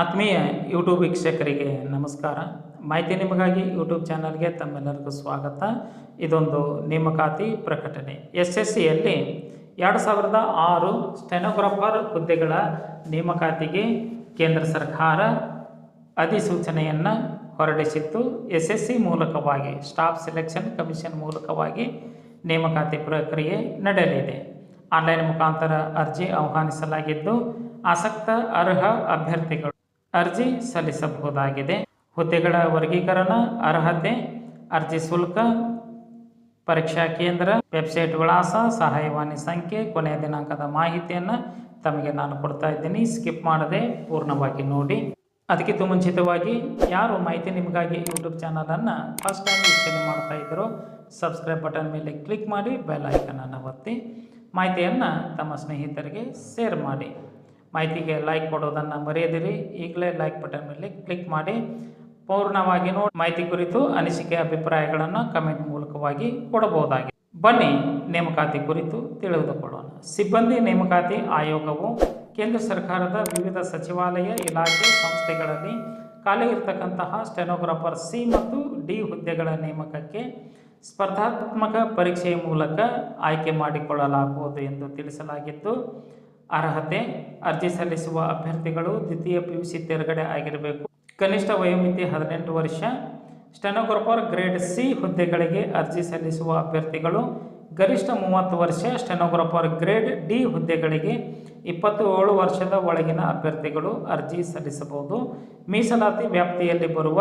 ಆತ್ಮೀಯ ಯೂಟ್ಯೂಬ್ ವೀಕ್ಷಕರಿಗೆ ನಮಸ್ಕಾರ. ಮಾಹಿತಿ ನಿಮಗಾಗಿ ಯೂಟ್ಯೂಬ್ ಚಾನಲ್ಗೆ ತಮ್ಮೆಲ್ಲರಿಗೂ ಸ್ವಾಗತ. ಇದೊಂದು ನೇಮಕಾತಿ ಪ್ರಕಟಣೆ. ಎಸ್ ಎಸ್ ಸಿಯಲ್ಲಿ ಎರಡು ಸಾವಿರದ ಆರು ಸ್ಟೆನೋಗ್ರಾಫರ್ ಹುದ್ದೆಗಳ ನೇಮಕಾತಿಗೆ ಕೇಂದ್ರ ಸರ್ಕಾರ ಅಧಿಸೂಚನೆಯನ್ನು ಹೊರಡಿಸಿತ್ತು. ಎಸ್ ಎಸ್ ಸಿ ಮೂಲಕವಾಗಿ, ಸ್ಟಾಫ್ ಸೆಲೆಕ್ಷನ್ ಕಮಿಷನ್ ಮೂಲಕವಾಗಿ ನೇಮಕಾತಿ ಪ್ರಕ್ರಿಯೆ ನಡೆಯಲಿದೆ. ಆನ್ಲೈನ್ ಮುಖಾಂತರ ಅರ್ಜಿ ಆಹ್ವಾನಿಸಲಾಗಿದ್ದು, ಆಸಕ್ತ ಅರ್ಹ ಅಭ್ಯರ್ಥಿಗಳು ಅರ್ಜಿ ಸಲ್ಲಿಸಬಹುದಾಗಿದೆ. ಹುದ್ದೆಗಳ ವರ್ಗೀಕರಣ, ಅರ್ಹತೆ, ಅರ್ಜಿ ಶುಲ್ಕ, ಪರೀಕ್ಷಾ ಕೇಂದ್ರ, ವೆಬ್ಸೈಟ್ ವಿಳಾಸ, ಸಹಾಯವಾಣಿ ಸಂಖ್ಯೆ, ಕೊನೆಯ ದಿನಾಂಕದ ಮಾಹಿತಿಯನ್ನು ತಮಗೆ ನಾನು ಕೊಡ್ತಾ ಇದ್ದೀನಿ. ಸ್ಕಿಪ್ ಮಾಡದೆ ಪೂರ್ಣವಾಗಿ ನೋಡಿ. ಅದಕ್ಕಿಂತ ಮುಂಚಿತವಾಗಿ ಯಾರು ಮಾಹಿತಿ ನಿಮಗಾಗಿ ಯೂಟ್ಯೂಬ್ ಚಾನಲನ್ನು ಫಸ್ಟ್ ಟೈಮ್ ವೀಕ್ಷಣೆ ಮಾಡ್ತಾ ಇದ್ದರೋ ಸಬ್ಸ್ಕ್ರೈಬ್ ಬಟನ್ ಮೇಲೆ ಕ್ಲಿಕ್ ಮಾಡಿ, ಬೆಲ್ ಐಕನನ್ನು ಒತ್ತಿ, ಮಾಹಿತಿಯನ್ನು ತಮ್ಮ ಸ್ನೇಹಿತರಿಗೆ ಶೇರ್ ಮಾಡಿ. ಮಾಹಿತಿಗೆ ಲೈಕ್ ಕೊಡೋದನ್ನು ಮರೆಯದಿರಿ. ಈಗಲೇ ಲೈಕ್ ಬಟನ್ ಮೇಲೆ ಕ್ಲಿಕ್ ಮಾಡಿ. ಪೂರ್ಣವಾಗಿ ನೋಡಿ ಮಾಹಿತಿ ಕುರಿತು ಅನಿಸಿಕೆ ಅಭಿಪ್ರಾಯಗಳನ್ನು ಕಮೆಂಟ್ ಮೂಲಕವಾಗಿ ಕೊಡಬಹುದಾಗಿದೆ. ಬನ್ನಿ ನೇಮಕಾತಿ ಕುರಿತು ತಿಳಿದುಕೊಳ್ಳೋಣ. ಸಿಬ್ಬಂದಿ ನೇಮಕಾತಿ ಆಯೋಗವು ಕೇಂದ್ರ ಸರ್ಕಾರದ ವಿವಿಧ ಸಚಿವಾಲಯ ಇಲಾಖೆ ಸಂಸ್ಥೆಗಳಲ್ಲಿ ಖಾಲಿ ಇರತಕ್ಕಂತಹ ಸ್ಟೆನೋಗ್ರಾಫರ್ ಸಿ ಮತ್ತು ಡಿ ಹುದ್ದೆಗಳ ನೇಮಕಕ್ಕೆ ಸ್ಪರ್ಧಾತ್ಮಕ ಪರೀಕ್ಷೆಯ ಮೂಲಕ ಆಯ್ಕೆ ಮಾಡಿಕೊಳ್ಳಲಾಗುವುದು ಎಂದು ತಿಳಿಸಲಾಗಿದ್ದು ಅರ್ಹತೆ, ಅರ್ಜಿ ಸಲ್ಲಿಸುವ ಅಭ್ಯರ್ಥಿಗಳು ದ್ವಿತೀಯ ಪಿ ಯು ಸಿ ತೇರ್ಗಡೆ ಆಗಿರಬೇಕು. ಕನಿಷ್ಠ ವಯೋಮಿತಿ ಹದಿನೆಂಟು ವರ್ಷ. ಸ್ಟೆನೋಗ್ರಫರ್ ಗ್ರೇಡ್ ಸಿ ಹುದ್ದೆಗಳಿಗೆ ಅರ್ಜಿ ಸಲ್ಲಿಸುವ ಅಭ್ಯರ್ಥಿಗಳು ಗರಿಷ್ಠ ಮೂವತ್ತು ವರ್ಷ. ಸ್ಟೆನೋಗ್ರಫರ್ ಗ್ರೇಡ್ ಡಿ ಹುದ್ದೆಗಳಿಗೆ ಇಪ್ಪತ್ತು ಏಳು ವರ್ಷದ ಒಳಗಿನ ಅಭ್ಯರ್ಥಿಗಳು ಅರ್ಜಿ ಸಲ್ಲಿಸಬಹುದು. ಮೀಸಲಾತಿ ವ್ಯಾಪ್ತಿಯಲ್ಲಿ ಬರುವ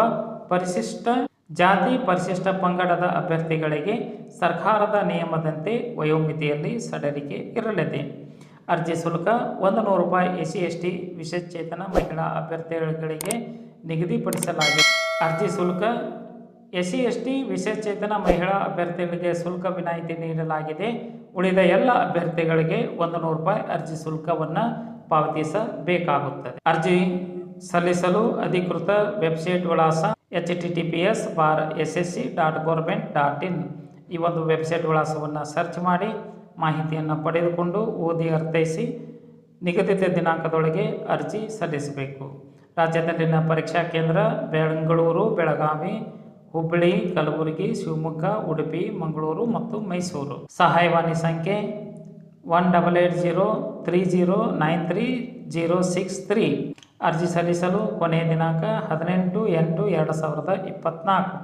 ಪರಿಶಿಷ್ಟ ಜಾತಿ, ಪರಿಶಿಷ್ಟ ಪಂಗಡದ ಅಭ್ಯರ್ಥಿಗಳಿಗೆ ಸರ್ಕಾರದ ನಿಯಮದಂತೆ ವಯೋಮಿತಿಯಲ್ಲಿ ಸಡಲಿಕೆ ಇರಲಿದೆ. ಅರ್ಜಿ ಶುಲ್ಕ ಒಂದು ನೂರು ರೂಪಾಯಿ ಎಸ್ ಸಿ ಎಸ್ ಟಿ ವಿಶೇಷಚೇತನ ಮಹಿಳಾ ಅಭ್ಯರ್ಥಿಗಳಿಗೆ ನಿಗದಿಪಡಿಸಲಾಗಿದೆ. ಅರ್ಜಿ ಶುಲ್ಕ, ಎಸ್ ಸಿ ಎಸ್ ಟಿ ವಿಶೇಷಚೇತನ ಮಹಿಳಾ ಅಭ್ಯರ್ಥಿಗಳಿಗೆ ಶುಲ್ಕ ವಿನಾಯಿತಿ ನೀಡಲಾಗಿದೆ. ಉಳಿದ ಎಲ್ಲ ಅಭ್ಯರ್ಥಿಗಳಿಗೆ ಒಂದು ನೂರು ರೂಪಾಯಿ ಅರ್ಜಿ ಶುಲ್ಕವನ್ನು ಪಾವತಿಸಬೇಕಾಗುತ್ತದೆ. ಅರ್ಜಿ ಸಲ್ಲಿಸಲು ಅಧಿಕೃತ ವೆಬ್ಸೈಟ್ ವಿಳಾಸ H T T P S bar S S C dot government dot in. ಈ ಒಂದು ವೆಬ್ಸೈಟ್ ವಿಳಾಸವನ್ನು ಸರ್ಚ್ ಮಾಡಿ ಮಾಹಿತಿಯನ್ನು ಪಡೆದುಕೊಂಡು ಓದಿ ಅರ್ಥೈಸಿ ನಿಗದಿತ ದಿನಾಂಕದೊಳಗೆ ಅರ್ಜಿ ಸಲ್ಲಿಸಬೇಕು. ರಾಜ್ಯದಲ್ಲಿನ ಪರೀಕ್ಷಾ ಕೇಂದ್ರ ಬೆಂಗಳೂರು ಬೆಳಗಾವಿ, ಹುಬ್ಬಳ್ಳಿ, ಕಲಬುರಗಿ, ಶಿವಮೊಗ್ಗ, ಉಡುಪಿ, ಮಂಗಳೂರು ಮತ್ತು ಮೈಸೂರು. ಸಹಾಯವಾಣಿ ಸಂಖ್ಯೆ one double eight zero three zero nine three zero six three. ಅರ್ಜಿ ಸಲ್ಲಿಸಲು ಕೊನೆಯ ದಿನಾಂಕ ಹದಿನೆಂಟು ಎಂಟು ಎರಡು ಸಾವಿರದ ಇಪ್ಪತ್ತ್ನಾಲ್ಕು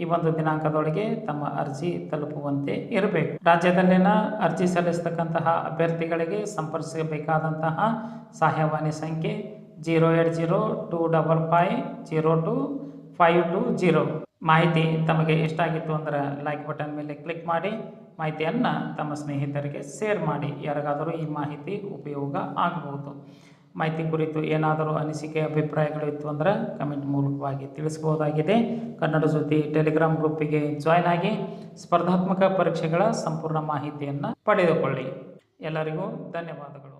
ಈ ಒಂದು ದಿನಾಂಕದೊಳಗೆ ತಮ್ಮ ಅರ್ಜಿ ತಲುಪುವಂತೆ ಇರಬೇಕು. ರಾಜ್ಯದಲ್ಲಿನ ಅರ್ಜಿ ಸಲ್ಲಿಸತಕ್ಕಂತಹ ಅಭ್ಯರ್ಥಿಗಳಿಗೆ ಸಂಪರ್ಕಿಸಬೇಕಾದಂತಹ ಸಹಾಯವಾಣಿ ಸಂಖ್ಯೆ zero eight zero two double five zero two five two zero. ಮಾಹಿತಿ ತಮಗೆ ಇಷ್ಟ ಆಗಿತ್ತು ಅಂದರೆ ಲೈಕ್ ಬಟನ್ ಮೇಲೆ ಕ್ಲಿಕ್ ಮಾಡಿ, ಮಾಹಿತಿಯನ್ನು ತಮ್ಮ ಸ್ನೇಹಿತರಿಗೆ ಶೇರ್ ಮಾಡಿ. ಯಾರಿಗಾದರೂ ಈ ಮಾಹಿತಿ ಉಪಯೋಗ ಆಗಬಹುದು ಮಾಹಿತಿ ಕುರಿತು ಏನಾದರೂ ಅನಿಸಿಕೆ, ಅಭಿಪ್ರಾಯಗಳು ಇತ್ತು ಅಂದರೆ ಕಮೆಂಟ್ ಮೂಲಕವಾಗಿ ತಿಳಿಸ್ಬೋದಾಗಿದೆ ಕನ್ನಡ ಸುದ್ದಿ ಟೆಲಿಗ್ರಾಮ್ ಗ್ರೂಪಿಗೆ ಜಾಯ್ನ್ ಆಗಿ ಸ್ಪರ್ಧಾತ್ಮಕ ಪರೀಕ್ಷೆಗಳ ಸಂಪೂರ್ಣ ಮಾಹಿತಿಯನ್ನು ಪಡೆದುಕೊಳ್ಳಿ. ಎಲ್ಲರಿಗೂ ಧನ್ಯವಾದಗಳು.